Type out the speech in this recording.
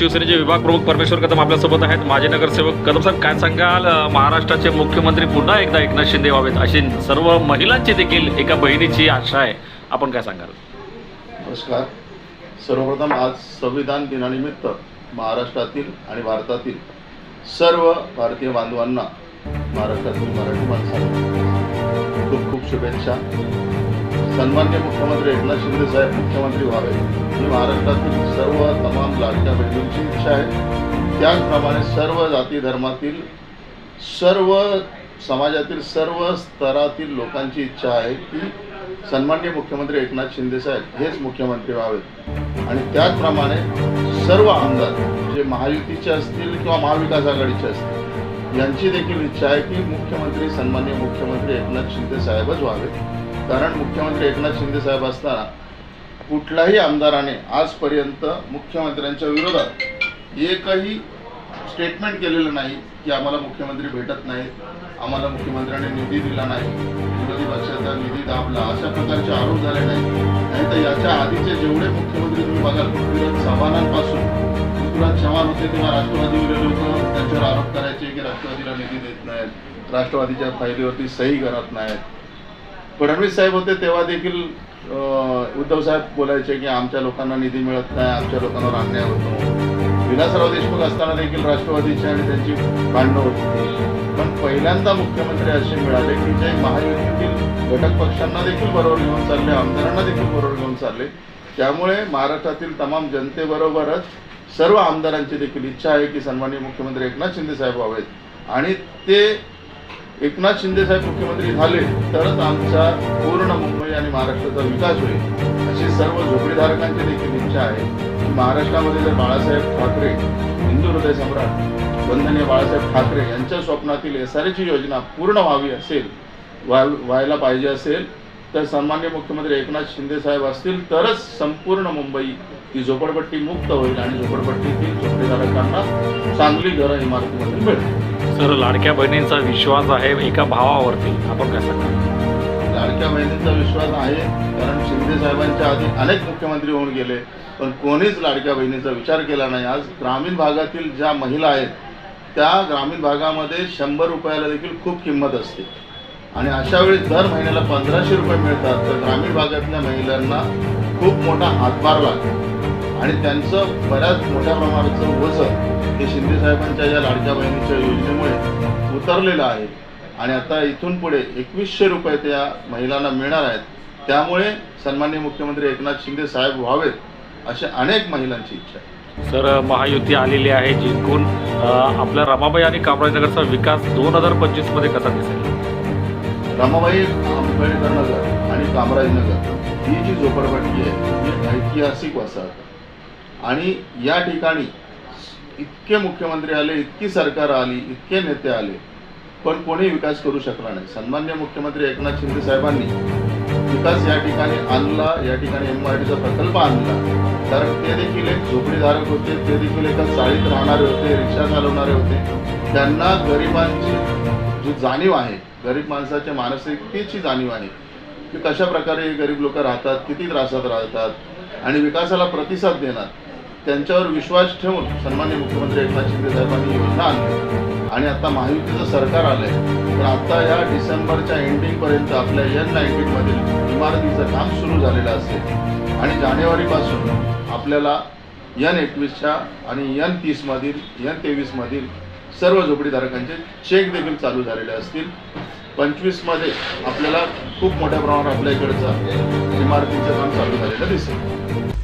शिवसेनेचे विभाग प्रमुख परमेश्वर कदम आपल्यासोबत आहेत. माजी नगरसेवक कदम साहेब काय सांगाल? महाराष्ट्राचे मुख्यमंत्री पुन्हा एकदा एकनाथ शिंदे व्हावेत अशी सर्व महिलांची देखील एका बहिणीची आशा आहे. आपण काय सांगाल? नमस्कार. सर्वप्रथम आज संविधान दिनानिमित्त महाराष्ट्रातील आणि भारतातील सर्व भारतीय बांधवांना महाराष्ट्रातील मराठी माणसांना खूप खूप शुभेच्छा. सन्मान्य मुख्यमंत्री एकनाथ शिंदे साहेब मुख्यमंत्री व्हावे. ही महाराष्ट्रातील सर्व तमाम लाडक्या बहिणींची इच्छा आहे. त्याचप्रमाणे सर्व जाती धर्मातील सर्व समाजातील सर्व स्तरातील लोकांची इच्छा आहे की सन्मान्य मुख्यमंत्री एकनाथ शिंदे साहेब हेच मुख्यमंत्री व्हावेत. आणि त्याचप्रमाणे सर्व आमदार जे महायुतीचे असतील किंवा महाविकास आघाडीचे असतील यांची देखील इच्छा आहे की मुख्यमंत्री सन्मान्य मुख्यमंत्री एकनाथ शिंदे साहेबच व्हावेत. कारण मुख्यमंत्री एकनाथ शिंदे साहेब असताना कुठल्याही आमदाराने आजपर्यंत मुख्यमंत्र्यांच्या विरोधात एकही स्टेटमेंट केलेलं नाही की आम्हाला मुख्यमंत्री भेटत नाहीत आम्हाला मुख्यमंत्र्यांनी निधी दिला नाही विरोधी पक्षाचा निधी दाबला अशा प्रकारचे आरोप झाले नाही नाही तर याच्या आधीचे जेवढे मुख्यमंत्री तुम्ही बघाल पृथ्वीराज चव्हाणांपासून पृथ्वीराज चव्हाण होते तेव्हा राष्ट्रवादी लोक त्यांच्यावर आरोप करायचे की राष्ट्रवादीला निधी देत नाहीत राष्ट्रवादीच्या फायलीवरती सही करत नाहीत. फडणवीस साहेब होते तेव्हा देखील उद्धव साहेब बोलायचे की आमच्या लोकांना निधी मिळत नाही आमच्या लोकांवर अन्याय होतो. विलासराव देशमुख असताना देखील राष्ट्रवादीची आणि त्यांची भांडणं होती. पण पहिल्यांदा मुख्यमंत्री असे मिळाले की जे महायुतीतील घटक पक्षांना देखील बरोबर घेऊन चालले आमदारांना देखील बरोबर घेऊन चालले. त्यामुळे महाराष्ट्रातील तमाम जनतेबरोबरच सर्व आमदारांची देखील इच्छा आहे की सन्माननीय मुख्यमंत्री एकनाथ शिंदे साहेब व्हावेत. आणि ते एकनाथ शिंदे साहेब मुख्यमंत्री झाले तरच आमचा पूर्ण मुंबई आणि महाराष्ट्राचा विकास होईल. अशी सर्व झोपडीधारकांची देखील इच्छा आहे. की महाराष्ट्रामध्ये जर बाळासाहेब ठाकरे हिंदू हृदय सम्राट वंदनीय बाळासाहेब ठाकरे यांच्या स्वप्नातील एस आर एची योजना पूर्ण व्हावी असेल व्हायला पाहिजे असेल तर सन्मान्य मुख्यमंत्री एकनाथ शिंदे साहेब असतील तरच संपूर्ण मुंबई ही झोपडपट्टी मुक्त होईल आणि झोपडपट्टीतील झोपडीधारकांना चांगली घरं इमारतीमध्ये मिळतील. सर लाडक्या बहिणींचा विश्वास आहे एका भावावरती. आपण काय लाडक्या बहिणींचा विश्वास आहे कारण शिंदे साहेबांच्या आधी अनेक मुख्यमंत्री होऊन गेले पण कोणीच लाडक्या बहिणीचा विचार केला नाही. आज ग्रामीण भागातील ज्या महिला आहेत त्या ग्रामीण भागामध्ये शंभर रुपयाला देखील खूप किंमत असते. आणि अशा वेळी दर महिन्याला पंधराशे रुपये मिळतात तर ग्रामीण भागातल्या महिलांना खूप मोठा हातभार लागतो. आणि त्यांचं बऱ्याच मोठ्या प्रमाणाचं वजन हे शिंदे साहेबांच्या या लाडक्या बहिणीच्या योजनेमुळे उतरलेलं आहे. आणि आता इथून पुढे एकवीसशे रुपये त्या महिलांना मिळणार आहेत. त्यामुळे सन्माननीय मुख्यमंत्री एकनाथ शिंदे साहेब व्हावेत अशा अनेक महिलांची इच्छा आहे. सर महायुती आलेली आहे जिंकून आपल्या रमाबाई आणि कामराजनगरचा विकास दोन हजार पंचवीसमध्ये कसा दिसेल? रमाबाई आंबेडकर नगर आणि कामराजनगर ही जी झोपडपट्टी आहे ही ऐतिहासिक वसाहत. आणि या ठिकाणी इतके मुख्यमंत्री आले इतकी सरकार आली इतके नेते आले पण कोणी विकास करू शकला नाही. सन्मान्य मुख्यमंत्री एकनाथ शिंदे साहेबांनी विकास या ठिकाणी आणला या ठिकाणी एम आर टीचा प्रकल्प आणला. कारण ते देखील एक झोपडीधारक होते ते देखील एका चाळीत राहणारे होते रिक्षा चालवणारे होते. त्यांना गरिबांची जी जाणीव आहे गरीब माणसाच्या मानसिकतेची जाणीव आहे की कशा प्रकारे गरीब लोक राहतात किती त्रासात राहतात आणि विकासाला प्रतिसाद देणार त्यांच्यावर विश्वास ठेवून सन्मान्य मुख्यमंत्री एकनाथ शिंदे साहेबांनी योजना आणली आणि आता महायुतीचं सरकार आलंय. तर आता या डिसेंबरच्या एंडिंगपर्यंत आपल्या एन नाईन्टीनमधील इमारतीचं काम सुरू झालेलं असेल. आणि जानेवारीपासून आपल्याला एन एकवीसच्या आणि एन तीसमधील एन तेवीसमधील सर्व झोपडीधारकांचे चेक देखील चालू झालेले असतील. पंचवीसमध्ये आपल्याला खूप मोठ्या प्रमाणात आपल्या इकडचं इमारतीचं काम चालू झालेलं दिसेल.